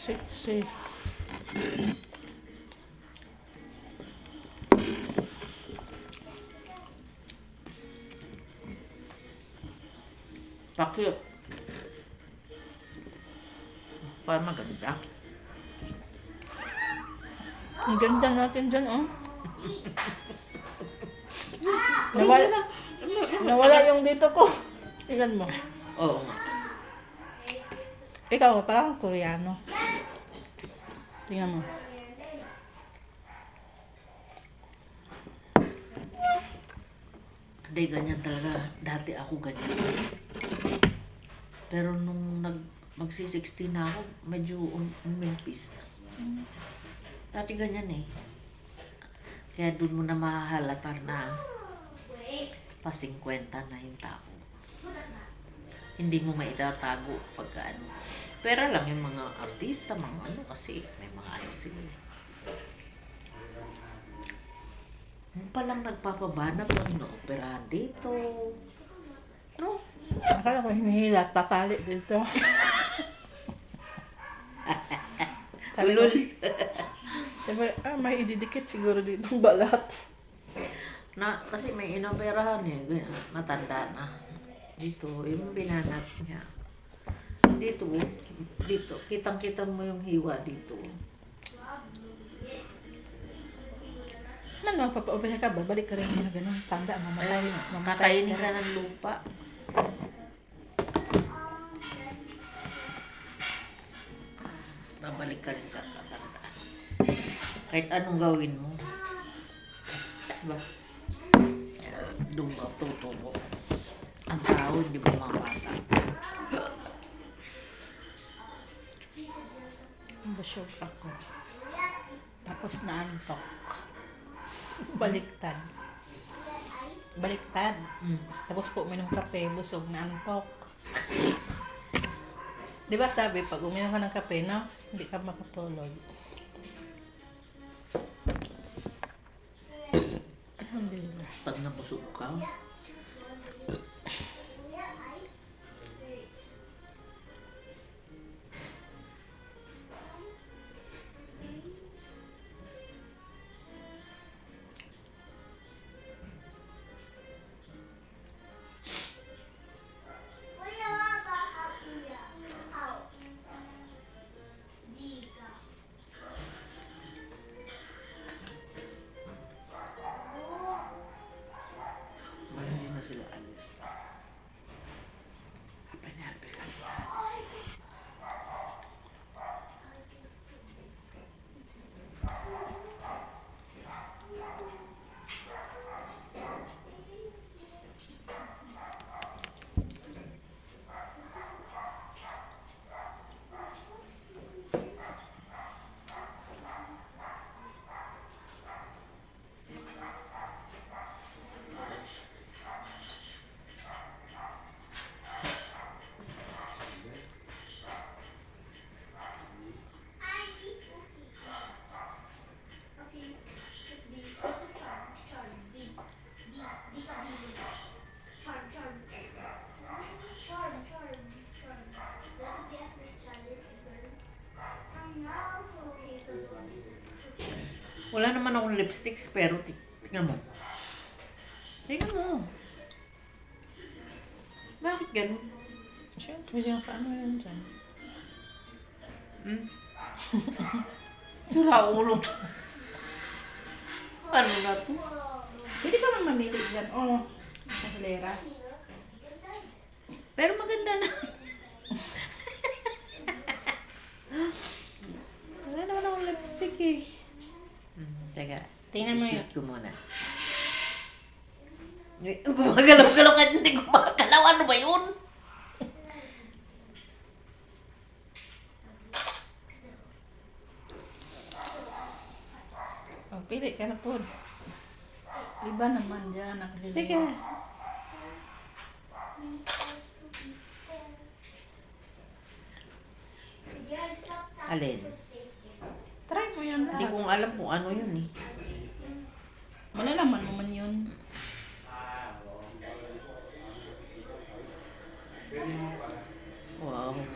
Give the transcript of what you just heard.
Sexy. Pakit. Para maganda. Ang ganda natin dyan, oh. Nawala, nawala yung dito ko. Tingnan mo. Oo nga. Ikaw, parang koreano. Tingnan mo. Hindi, ganyan talaga. Dati ako ganyan. Pero nung nag, magsi-16 na ako, medyo um, umimpis. Dati ganyan eh. Kaya doon mo na mahalata na pa 50 na yung tao. Hindi mo maitatago pagka ano. Pera lang yung mga artista, mga ano kasi may mga ano sila. Yung palang nagpapabanat ng inooperahan dito. No? Akala ko hinihila, tatali dito. Sabi ko, sabi, ah, may ididikit siguro dito ang balat. Na, kasi may inoperahan eh. Matanda na. Dito, yung binanat niya. Dito, dito. Kitang-kitang mo yung hiwa dito. Man, magpapa-opera ka, babalik ka rin na ganun. Tanda, mamatay. Ay, mamatay kakainin ka ng lupa. Babalik ka rin sa katandaan. Kahit anong gawin mo. Diba? Doon ka tutubo. Ang tao, hindi bumabata. Busog ako. Tapos naantok. Baliktad. Baliktad. Mm. Tapos ko uminom kape, busog na antok. Di ba sabi, pag uminom ka ng kape, no? Hindi ka makatulog. Alhamdulillah. Pag nabusog ka, personal Wala naman akong lipsticks, pero ti- tingnan mo. Tingnan mo. Bakit ganun? Siyempre, yung sa ano yun dyan. Hmm? Sira ulo to. Ano na to? Pwede ka man mamili dyan. Oo. Oh, sa hilera. Pero maganda na. Wala naman akong lipstick eh. Hmm, teka. Tingnan mo Isi-shoot ko muna. Gumagalaw-galaw ka, hindi gumagalaw. Ano ba yun? Oh, pili ka na po. Iba naman dyan. hilera. Teka. Alin? Try mo yan Hindi lahat. ko alam kung ano yun eh. Malalaman mo man yun. Wow.